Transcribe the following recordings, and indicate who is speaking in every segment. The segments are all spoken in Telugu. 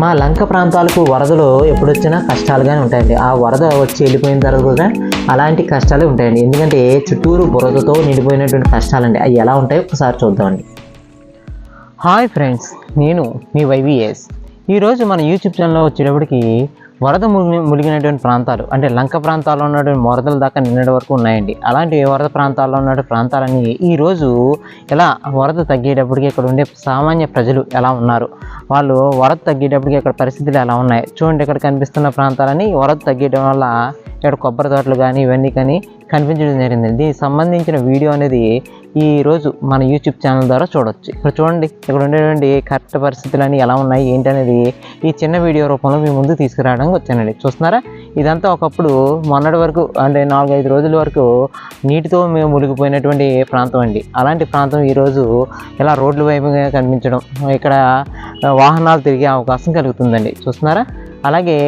Speaker 1: మా లంక ప్రాంతాలకు వరదలు ఎప్పుడొచ్చినా కష్టాలుగానే ఉంటాయండి. ఆ వరద వచ్చి వెళ్ళిపోయిన తర్వాత కూడా అలాంటి కష్టాలే ఉంటాయండి. ఎందుకంటే చుట్టూరు బురదతో నిండిపోయినటువంటి కష్టాలండి. అవి ఎలా ఉంటాయో ఒకసారి చూద్దామండి. హాయ్ ఫ్రెండ్స్ నేను మీ వైవిఎస్. ఈరోజు మన యూట్యూబ్ ఛానల్లో వచ్చేటప్పటికి వరద మునిగినటువంటి ప్రాంతాలు అంటే లంక ప్రాంతాల్లో ఉన్నటువంటి వరదల దాకా నిన్నటి వరకు ఉన్నాయండి. అలాంటి వరద ప్రాంతాల్లో ఉన్న ప్రాంతాలన్నీ ఈరోజు ఎలా వరద తగ్గేటప్పటికి ఇక్కడ ఉండే సామాన్య ప్రజలు ఎలా ఉన్నారు? వాళ్ళు వరద తగ్గేటప్పటికి ఇక్కడ పరిస్థితులు ఎలా ఉన్నాయి? చూడండి ఇక్కడ కనిపిస్తున్న ప్రాంతాలని వరద తగ్గడం వల్ల ఇక్కడ కొబ్బరి తోటలు కానీ ఇవన్నీ కానీ కనిపించడం జరిగింది దీనికి సంబంధించిన వీడియో అనేది ఈ రోజు మన యూట్యూబ్ ఛానల్ ద్వారా చూడొచ్చు. ఇక్కడ చూడండి ఇక్కడ ఉండేటువంటి కరెక్ట్ పరిస్థితులు అని ఎలా ఉన్నాయి ఏంటనేది ఈ చిన్న వీడియో రూపంలో మీ ముందు తీసుకురావడానికి వచ్చానండి. చూస్తున్నారా? ఇదంతా ఒకప్పుడు మొన్నటి వరకు అంటే నాలుగైదు రోజుల వరకు నీటితో మేము మునిగిపోయినటువంటి ప్రాంతం అండి. అలాంటి ప్రాంతం ఈరోజు ఇలా రోడ్ల వైపుగా కనిపించడం ఇక్కడ వాహనాలు తిరిగే అవకాశం కలుగుతుందండి. చూస్తున్నారా? అలాగే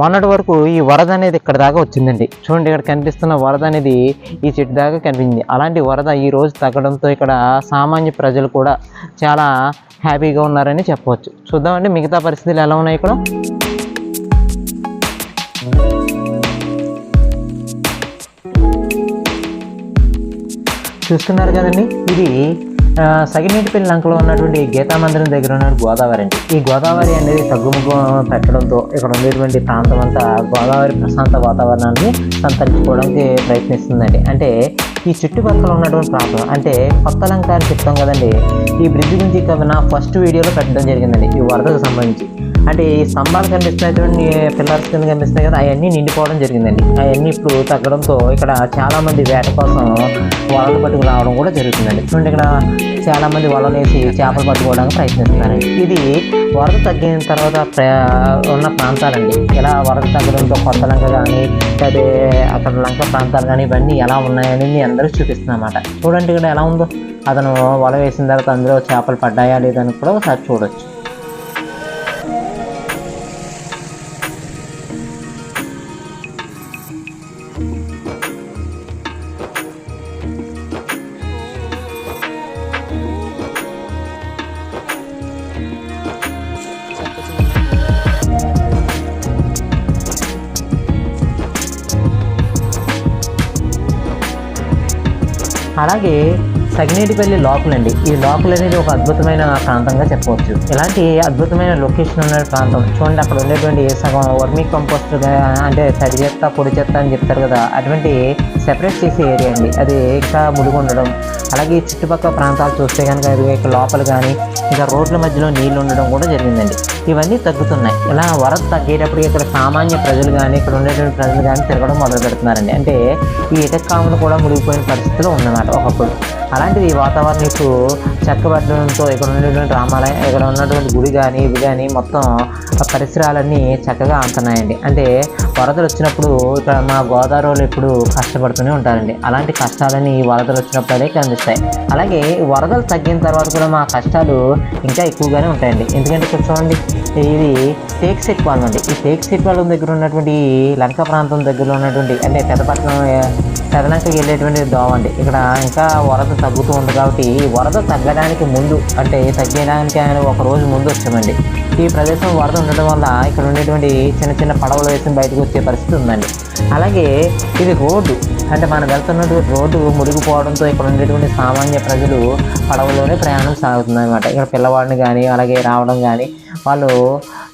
Speaker 1: మొన్నటి వరకు ఈ వరద అనేది ఇక్కడ దాకా వచ్చిందండి. చూడండి ఇక్కడ కనిపిస్తున్న వరద అనేది ఈ చెట్టు దాకా కనిపించింది. అలాంటి వరద ఈ రోజు తగ్గడంతో ఇక్కడ సామాన్య ప్రజలు కూడా చాలా హ్యాపీగా ఉన్నారని చెప్పవచ్చు. చూద్దామండి మిగతా పరిస్థితులు ఎలా ఉన్నాయి ఇక్కడ? చూస్తున్నారు కదండి ఇది సగినేటిపల్లి లంకలో ఉన్నటువంటి గీతా మందిరం దగ్గర ఉన్న గోదావరి అండి. ఈ గోదావరి అనేది తగ్గుముఖం పెట్టడంతో ఇక్కడ ఉండేటువంటి ప్రాంతం అంతా గోదావరి ప్రశాంత వాతావరణాన్ని సంతరించుకోవడానికి ప్రయత్నిస్తుందండి. అంటే ఈ చుట్టుపక్కల ఉన్నటువంటి ప్రాంతం అంటే కొత్త లంక అని చెప్తాం కదండి ఈ బ్రిడ్జ్ గురించి నా ఫస్ట్ వీడియోలో పెట్టడం జరిగిందండి ఈ వరదకు సంబంధించి. అంటే ఈ స్తంభాలు కనిపిస్తున్నటువంటి పిల్లర్స్ కింద కనిపిస్తున్నాయి కదా అవన్నీ నిండిపోవడం జరిగిందండి. అవన్నీ ఇప్పుడు తగ్గడంతో ఇక్కడ చాలామంది వేట కోసం వలలు పట్టుకు రావడం కూడా జరుగుతుందండి. చూడండి ఇక్కడ చాలామంది వలలు వేసి చేపలు పట్టుకోవడానికి ప్రయత్నిస్తున్నారండి ఇది వరద తగ్గిన తర్వాత ప్ర ఉన్న ప్రాంతాలండి. ఇలా వరద తగ్గడంతో కొత్త లంక కానీ అదే అక్కడ లంక ప్రాంతాలు కానీ ఇవన్నీ ఎలా ఉన్నాయని అందరూ చూపిస్తున్నమాట చూడండి ఇక్కడ ఎలా ఉందో. అతను వల వేసిన తర్వాత అందులో చేపలు పడ్డాయా లేదని కూడా ఒకసారి చూడొచ్చు. అలాగే సగినేటిపల్లి లోపలండి. ఈ లోపల అనేది ఒక అద్భుతమైన ప్రాంతంగా చెప్పవచ్చు. ఇలాంటి అద్భుతమైన లొకేషన్ ఉన్న ప్రాంతం? చూడండి అక్కడ ఉండేటువంటి సగం వర్మీ కంపోస్ట్ అంటే తడి చెత్త పొడి చెత్త అని చెప్తారు కదా అటువంటి సెపరేట్ చేసే ఏరియా అండి. అది ఇంకా ముడిగి ఉండడం. అలాగే ఈ చుట్టుపక్కల ప్రాంతాలు చూస్తే కనుక అది ఇక లోపల కానీ ఇంకా రోడ్ల మధ్యలో నీళ్ళు ఉండడం కూడా జరిగిందండి. ఇవన్నీ తగ్గుతున్నాయి. ఇలా వరద తగ్గేటప్పుడు ఇక్కడ సామాన్య ప్రజలు కానీ ఇక్కడ ఉండేటువంటి ప్రజలు కానీ తిరగడం మొదలు పెడుతున్నారండి అంటే ఈ ఇటక కాములు కూడా మునిగిపోయిన పరిస్థితిలో ఉందన్నమాట ఒకప్పుడు. అలాంటిది ఈ వాతావరణం ఇప్పుడు చక్కబడడంతో ఇక్కడ ఉండేటువంటి రామాలయం ఇక్కడ ఉన్నటువంటి గుడి కానీ ఇవి కానీ మొత్తం ఆ పరిసరాలన్నీ చక్కగా అంటున్నాయండి. అంటే వరదలు వచ్చినప్పుడు ఇక్కడ మా గోదావరిలో ఎప్పుడు కష్టపడుతూనే ఉంటారండి. అలాంటి కష్టాలని ఈ వరదలు వచ్చినప్పుడే కనిపిస్తాయి. అలాగే ఈ వరదలు తగ్గిన తర్వాత కూడా మా కష్టాలు ఇంకా ఎక్కువగానే ఉంటాయండి. ఎందుకంటే ఇక్కడ చూడండి ఇది టేక్ సెట్ పాలెం అండి ఈ టేక్ సెట్ పాలెం దగ్గర ఉన్నటువంటి లంక ప్రాంతం దగ్గరలో ఉన్నటువంటి అంటే పెద్దపట్నం పెదలంకకి వెళ్ళేటువంటి దోవ అండి. ఇక్కడ ఇంకా వరద తగ్గుతూ ఉంది కాబట్టి వరద తగ్గడానికి ముందు అంటే తగ్గడానికి ఆయన ఒక రోజు ముందు వచ్చామండి. ఈ ప్రదేశం వరద ఉండడం వల్ల ఇక్కడ ఉండేటువంటి చిన్న చిన్న పడవలు వేసి బయటకు వచ్చే పరిస్థితి ఉందండి. అలాగే ఇది రోడ్డు. అంటే మనం వెళ్తున్నటువంటి రోడ్డు మురిగిపోవడంతో ఇక్కడ ఉండేటువంటి సామాన్య ప్రజలు పడవలోనే ప్రయాణం సాగుతుంది అనమాట ఇక్కడ పిల్లవాడిని కానీ అలాగే రావడం కానీ వాళ్ళు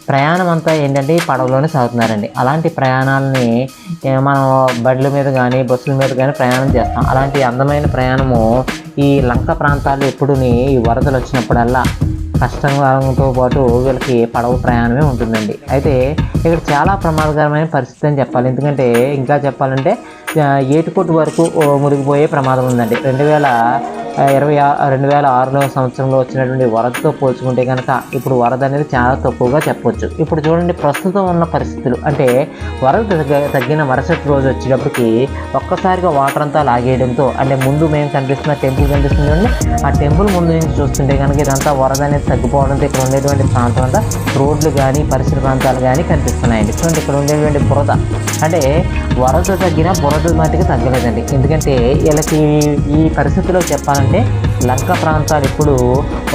Speaker 1: ప్రయాణం అంతా ఏంటంటే పడవలోనే సాగుతున్నారండి. అలాంటి ప్రయాణాలని మనం బండ్ల మీద కానీ బస్సుల మీద కానీ ప్రయాణం చేస్తాం. అలాంటి అందమైన ప్రయాణము ఈ లంక ప్రాంతాల్లో ఎప్పుడుని ఈ వరదలు వచ్చినప్పుడల్లా కష్టంతో పాటు వీళ్ళకి పడవ ప్రయాణమే ఉంటుందండి. అయితే ఇక్కడ చాలా ప్రమాదకరమైన పరిస్థితి అని చెప్పాలి. ఎందుకంటే ఇంకా చెప్పాలంటే ఆ, ఏటుకోటు వరకు మురిగిపోయే మునిగిపోయే ప్రమాదం ఉందండి. రెండు వేల ఇరవై ఆ- రెండు వేల ఆరులో సంవత్సరంలో వచ్చినటువంటి వరదతో పోల్చుకుంటే కనుక ఇప్పుడు వరద అనేది చాలా తక్కువగా చెప్పవచ్చు ఇప్పుడు చూడండి ప్రస్తుతం ఉన్న పరిస్థితులు. అంటే వరద తగ్గ- తగ్గిన మరుసటి రోజు వచ్చేటప్పటికి ఒక్కసారిగా వాటర్ అంతా లాగేయడంతో అంటే ముందు మేము కనిపిస్తున్న టెంపుల్ కనిపిస్తుంది చూడండి. ఆ టెంపుల్ ముందు నుంచి చూస్తుంటే కనుక ఇదంతా వరద అనేది తగ్గిపోవడంతో ఇక్కడ ఉండేటువంటి ప్రాంతం అంతా రోడ్లు కానీ పరిసర ప్రాంతాలు కానీ కనిపిస్తున్నాయండి. చూడండి ఇక్కడ ఉండేటువంటి బురద. అంటే వరద తగ్గిన బురద మాటికి తగ్గలేదండి. ఎందుకంటే వీళ్ళకి ఈ పరిస్థితిలో చెప్పాలంటే లంక ప్రాంతాలు ఇప్పుడు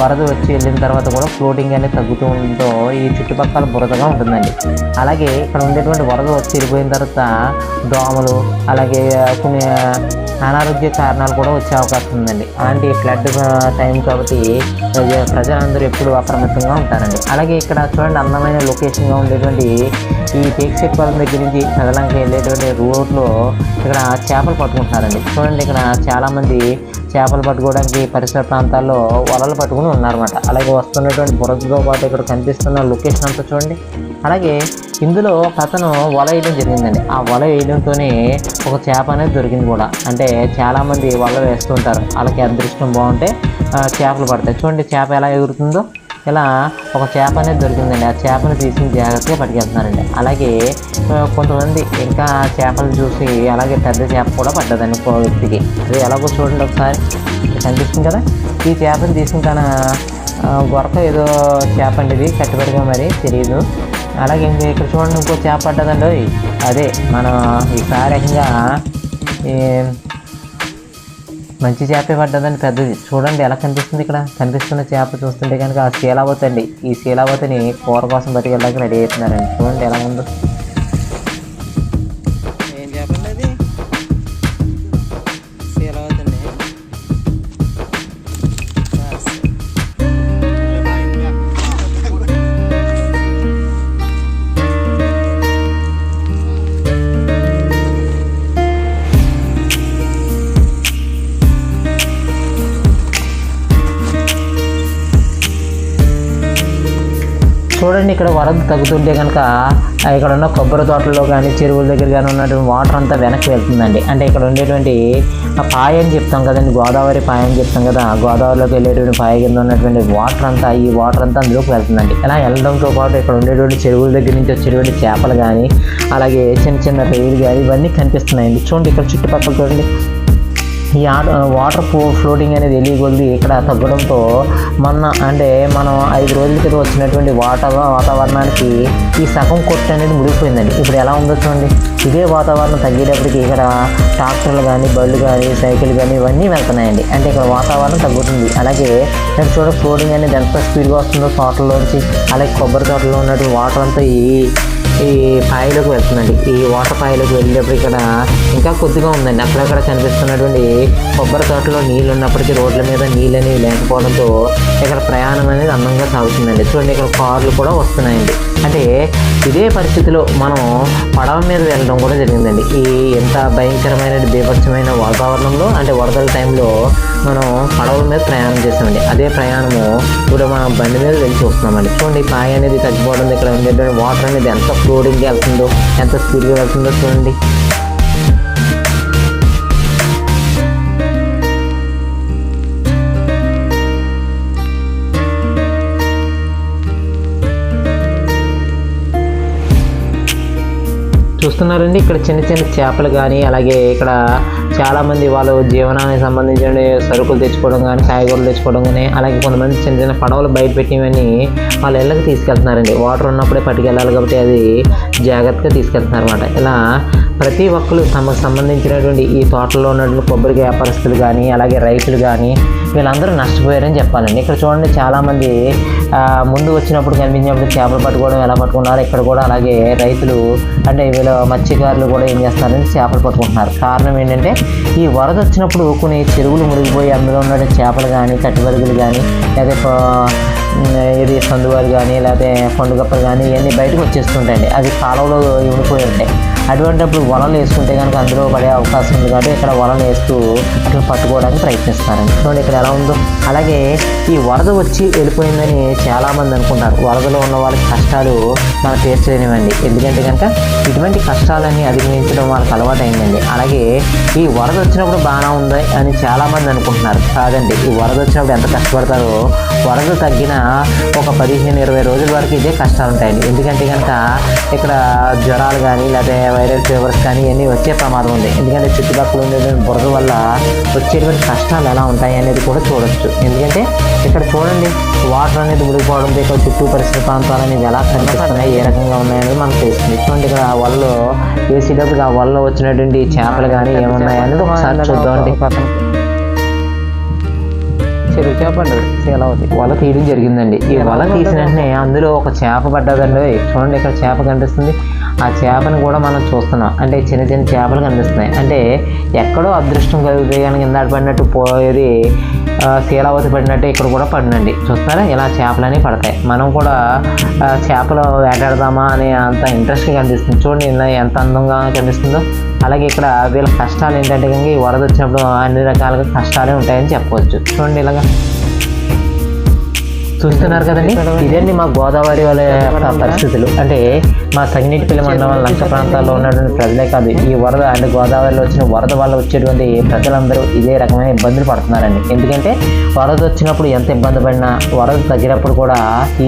Speaker 1: వరద వచ్చి వెళ్ళిన తర్వాత కూడా ఫ్లోటింగ్ అనేది తగ్గుతూ ఉండడంతో ఈ చుట్టుపక్కల బురదగా ఉంటుందండి. అలాగే ఇక్కడ ఉండేటువంటి వరద వచ్చి వెళ్ళిపోయిన తర్వాత దోమలు అలాగే కొన్ని అనారోగ్య కారణాలు కూడా వచ్చే అవకాశం ఉందండి. అలాంటి ఫ్లడ్ టైం కాబట్టి ప్రజలందరూ ఎప్పుడు అప్రమత్తంగా ఉంటారండి. అలాగే ఇక్కడ చూడండి అందమైన లొకేషన్గా ఉండేటువంటి ఈ టేక్సెక్వాలం దగ్గర నుంచి కదలంకి వెళ్ళేటువంటి రోడ్లో ఇక్కడ చేపలు పట్టుకుంటున్నారండి. చూడండి ఇక్కడ చాలామంది చేపలు పట్టుకోవడానికి పరిసర ప్రాంతాల్లో వలలు పట్టుకుని ఉన్నారన్నమాట. అలాగే వస్తున్నటువంటి బురదతో పాటు ఇక్కడ కనిపిస్తున్న లొకేషన్ అంతా చూడండి. అలాగే ఇందులో ఒక అతను వల వేయడం జరిగిందండి. ఆ వల వేయడంతోనే ఒక చేప అనేది దొరికింది కూడా. అంటే చాలామంది వల వేస్తుంటారు వాళ్ళకి అదృష్టం బాగుంటే చేపలు పడతాయి. చూడండి చేప ఎలా ఎగురుతుందో. ఇలా ఒక చేప అనేది దొరికిందండి. ఆ చేపను తీసి జాగ్రత్తగా పట్టుకెళ్తున్నారండి. అలాగే కొంతమంది ఇంకా చేపలు చూసి అలాగే పెద్ద చేప కూడా పడ్డదండి ఒక వ్యక్తికి. అది ఎలాగో చూడండి ఒకసారి. కనిపిస్తుంది కదా? ఈ చేపను తీసుకుంటాన గొరక ఏదో చేప అండి ఇది. కట్టుబడిగా మరి తెలియదు అలాగే ఇంక ఇక్కడ చూడండి ఇంకో చేప పడ్డదండి. అదే మనం ఈసారి ఇంకా మంచి చేపే పడ్డదండి పెద్దది. చూడండి ఎలా కనిపిస్తుంది ఇక్కడ. కనిపిస్తున్న చేప చూస్తుంటే కనుక ఆ శీలావతి అండి. ఈ శీలావతిని కూర కోసం బతికెళ్ళడానికి రెడీ అవుతున్నారండి చూడండి ఎలా ఉందో. చూడండి ఇక్కడ వరద తగ్గుతుంటే కనుక ఇక్కడ ఉన్న కొబ్బరి తోటల్లో కానీ చెరువుల దగ్గర కానీ ఉన్నటువంటి వాటర్ అంతా వెనక్కి వెళ్తుందండి. అంటే ఇక్కడ ఉండేటువంటి పాయ అని చెప్తాం కదండి గోదావరి పాయ అని చెప్తాం కదా గోదావరిలోకి వెళ్ళేటువంటి పాయ కింద ఉన్నటువంటి వాటర్ అంతా ఈ వాటర్ అంతా అందులోకి వెళ్తుందండి. ఇలా వెళ్ళడంతో పాటు ఇక్కడ ఉండేటువంటి చెరువుల దగ్గర నుంచి వచ్చేటువంటి చేపలు కానీ అలాగే చిన్న చిన్న రైలు కానీ ఇవన్నీ కనిపిస్తున్నాయండి. చూడండి ఇక్కడ చుట్టుపక్కల చూడండి. ఈ ఆట వాటర్ ఫ్లో ఫ్లోటింగ్ అనేది వెళ్ళి కొద్ది ఇక్కడ తగ్గడంతో మొన్న అంటే మనం ఐదు రోజుల క్రితం వచ్చినటువంటి వాటర్ వాతావరణానికి ఈ సగం కొట్టు అనేది ముడిగిపోయిందండి ఇప్పుడు ఎలా ఉందో చూడండి. ఇదే వాతావరణం తగ్గేటప్పటికి ఇక్కడ ట్రాక్టర్లు కానీ బళ్ళు కానీ సైకిల్ కానీ ఇవన్నీ వెళ్తున్నాయండి. అంటే ఇక్కడ వాతావరణం తగ్గుతుంది. అలాగే నేను చూడ ఫ్లోటింగ్ అనేది ఎంత స్పీడ్గా వస్తుందో తోటల్లోంచి అలాగే కొబ్బరి తోటలో ఉన్నటువంటి వాటర్ అంతా ఈ పాయలోకి వెళ్తుందండి. ఈ వాటర్ పాయలోకి వెళ్ళేటప్పుడు ఇక్కడ ఇంకా కొద్దిగా ఉందండి. అక్కడక్కడ కనిపిస్తున్నటువంటి కొబ్బరి తోటలో నీళ్ళు ఉన్నప్పటికీ రోడ్ల మీద నీళ్ళు అనేవి లేకపోవడంతో ఇక్కడ ప్రయాణం అనేది అందంగా సాగుతుందండి. చూడండి ఇక్కడ కార్లు కూడా వస్తున్నాయండి. అంటే ఇదే పరిస్థితిలో మనం పడవ మీద వెళ్ళడం కూడా జరిగిందండి. ఈ ఎంత భయంకరమైన బీభత్సమైన వాతావరణంలో అంటే వరదల టైంలో మనం పడవల మీద ప్రయాణం చేస్తామండి అదే ప్రయాణము ఇప్పుడు మనం బండి మీద వెళ్ళి చూస్తున్నామండి. చూడండి పాయ అనేది తగ్గిపోవడం ఇక్కడ వాటర్ అనేది ఎంత ఫ్లోడింగ్గా వెళ్తుందో ఎంత స్పీడ్గా వెళ్తుందో చూడండి. చూస్తున్నారండి. ఇక్కడ చిన్న చిన్న చేపలు కానీ అలాగే ఇక్కడ చాలామంది వాళ్ళు జీవనానికి సంబంధించిన సరుకులు తెచ్చుకోవడం కానీ కాయగూరలు తెచ్చుకోవడం కానీ అలాగే కొంతమంది చిన్న చిన్న పడవలు బయట పెట్టినవన్నీ వాళ్ళ ఇళ్ళకి తీసుకెళ్తున్నారండి. వాటర్ ఉన్నప్పుడే పట్టుకెళ్ళాలి కాబట్టి అది జాగ్రత్తగా తీసుకెళ్తున్నారు అనమాట ఇలా ప్రతి ఒక్కరు తమకు సంబంధించినటువంటి ఈ తోటలో ఉన్నటువంటి కొబ్బరి వ్యాపారస్తులు కానీ అలాగే రైతులు కానీ వీళ్ళందరూ నష్టపోయారని చెప్పాలండి. ఇక్కడ చూడండి చాలామంది ముందు వచ్చినప్పుడు కనిపించినప్పుడు చేపలు పట్టుకోవడం ఎలా పట్టుకున్నారు ఇక్కడ కూడా అలాగే రైతులు అంటే వీళ్ళ మత్స్యకారులు కూడా ఏం చేస్తారని చేపలు పట్టుకుంటున్నారు. కారణం ఏంటంటే ఈ వరద వచ్చినప్పుడు కొన్ని చెరువులు మునిగిపోయి అందులో ఉన్న చేపలు కానీ కట్టుబరుగులు కానీ లేదా ఇది సందువారు కానీ లేకపోతే పండుగప్పలు కానీ ఇవన్నీ బయటకు వచ్చేస్తుంటాయండి. అది కాలంలో ఉండిపోయి ఉంటాయి అటువంటిప్పుడు వలలు వేసుకుంటే కనుక అందులో పడే అవకాశం ఉంది కాబట్టి ఇక్కడ వలలు వేస్తూ అట్లా పట్టుకోవడానికి ప్రయత్నిస్తారండి. చూడండి ఇక్కడ ఎలా ఉందో. అలాగే ఈ వరద వచ్చి వెళ్ళిపోయిందని చాలామంది అనుకుంటారు. వరదలో ఉన్న వాళ్ళకి కష్టాలు మనం తీర్చలేనివ్వండి ఎందుకంటే కనుక ఇటువంటి కష్టాలన్నీ అధిగమించడం వాళ్ళకి అలవాటు అయిందండి అలాగే ఈ వరద వచ్చినప్పుడు బాగానే ఉంది అని చాలామంది అనుకుంటున్నారు. కాదండి ఈ వరద వచ్చినప్పుడు ఎంత కష్టపడతారో వరద తగ్గిన ఒక పదిహేను ఇరవై రోజుల వరకు ఇదే కష్టాలు ఉంటాయండి ఎందుకంటే కనుక ఇక్కడ జ్వరాలు కానీ లేకపోతే వైరల్ ఫీవర్స్ కానీ ఇవన్నీ వచ్చే ప్రమాదం ఉంది. ఎందుకంటే చుట్టుపక్కల ఉండే బురద వల్ల వచ్చేటువంటి కష్టాలు ఎలా ఉంటాయి అనేది కూడా చూడొచ్చు. ఎందుకంటే ఇక్కడ చూడండి వాటర్ అనేది ఉడికిపోవడం ఇక్కడ చుట్టూ పరిసర ప్రాంతాలు అనేవి ఎలా కనిపిస్తున్నాయి ఏ రకంగా ఉన్నాయనేది మనకు తెలుస్తుంది. చూడండి ఇక్కడ ఆ వలలో వేసేటప్పుడు ఆ వల్ల వచ్చినటువంటి చేపలు కానీ ఏమున్నాయి అనేది ఒకసారి చూద్దామండి. చెరువు చేప పడ్డది శీలావతి వల తీయడం జరిగిందండి. ఈ వల తీసిన వెంటనే అందులో ఒక చేప పడ్డదండి. చూడండి ఇక్కడ చేప కనిపిస్తుంది. ఆ చేపని కూడా మనం చూస్తున్నాం. అంటే చిన్న చిన్న చేపలు కనిపిస్తున్నాయి. అంటే ఎక్కడో అదృష్టం కలిగితే కానీ కింద పడినట్టు పోయేది శీలావతి పడినట్టు ఇక్కడ కూడా పడినండి. చూస్తారా? ఇలా చేపలని పడతాయి. మనం కూడా చేపలు వేటాడదామా అనే అంత ఇంట్రెస్ట్గా కనిపిస్తుంది. చూడండి ఇలా ఎంత అందంగా కనిపిస్తుందో. అలాగే ఇక్కడ వీళ్ళ కష్టాలు ఏంటంటే కనుక ఈ వరద వచ్చినప్పుడు అన్ని రకాలుగా కష్టాలే ఉంటాయని చెప్పవచ్చు. చూడండి ఇలాగా. చూస్తున్నారు కదండి. ఇదండి మా గోదావరి వాళ్ళ యొక్క పరిస్థితులు? అంటే మా సంగినీటిపల్లి మండలం లంక ప్రాంతాల్లో ఉన్నటువంటి ప్రజలే కాదు ఈ వరద అంటే గోదావరిలో వచ్చిన వరద వల్ల వచ్చేటువంటి ప్రజలందరూ ఇదే రకమైన ఇబ్బందులు పడుతున్నారండి. ఎందుకంటే వరద వచ్చినప్పుడు ఎంత ఇబ్బంది పడినా వరద తగ్గినప్పుడు కూడా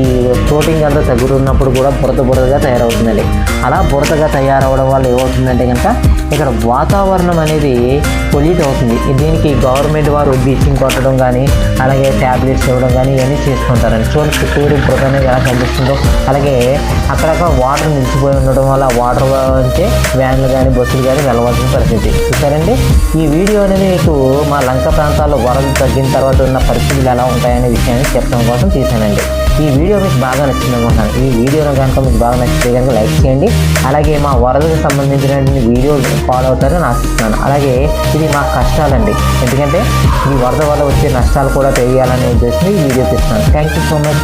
Speaker 1: ఈ ఫ్లోటింగ్ అంతా తగ్గుతున్నప్పుడు కూడా బురద బురదగా తయారవుతుందండి. అలా బురదగా తయారవడం వల్ల ఏమవుతుందంటే కనుక ఇక్కడ వాతావరణం అనేది పొల్యూట్ అవుతుంది. దీనికి గవర్నమెంట్ వారు బ్లీచింగ్ కొట్టడం కానీ అలాగే ట్యాబ్లెట్స్ ఇవ్వడం కానీ ఇవన్నీ చేసుకుంటారు చేసుకుంటారండి చూడండి చుట్టూరు బురద ఎలా కనిపిస్తుందో. అలాగే అక్కడక్కడ వాటర్ నిలిచిపోయి ఉండడం వల్ల వాటర్ నుంచి వ్యాన్లు కానీ బస్సులు కానీ వెళ్ళవలసిన పరిస్థితి. చూసారండి ఈ వీడియో అనేది మీకు మా లంక ప్రాంతాల్లో వరద తగ్గిన తర్వాత ఉన్న పరిస్థితులు ఎలా ఉంటాయనే విషయాన్ని చెప్పడం కోసం తీసానండి ఈ వీడియో మీకు బాగా నచ్చింది అనుకుంటున్నాను ఈ వీడియోను కనుక మీకు బాగా నచ్చితే కనుక లైక్ చేయండి. అలాగే మా వరదకు సంబంధించినటువంటి వీడియో ఫాలో అవుతారని ఆశిస్తున్నాను. అలాగే ఇది మా కష్టాలండి. ఎందుకంటే ఈ వరద వల్ల వచ్చే నష్టాలు కూడా తెలియాలనే ఉద్దేశంతో ఈ వీడియో తీస్తున్నాను. Thank you so much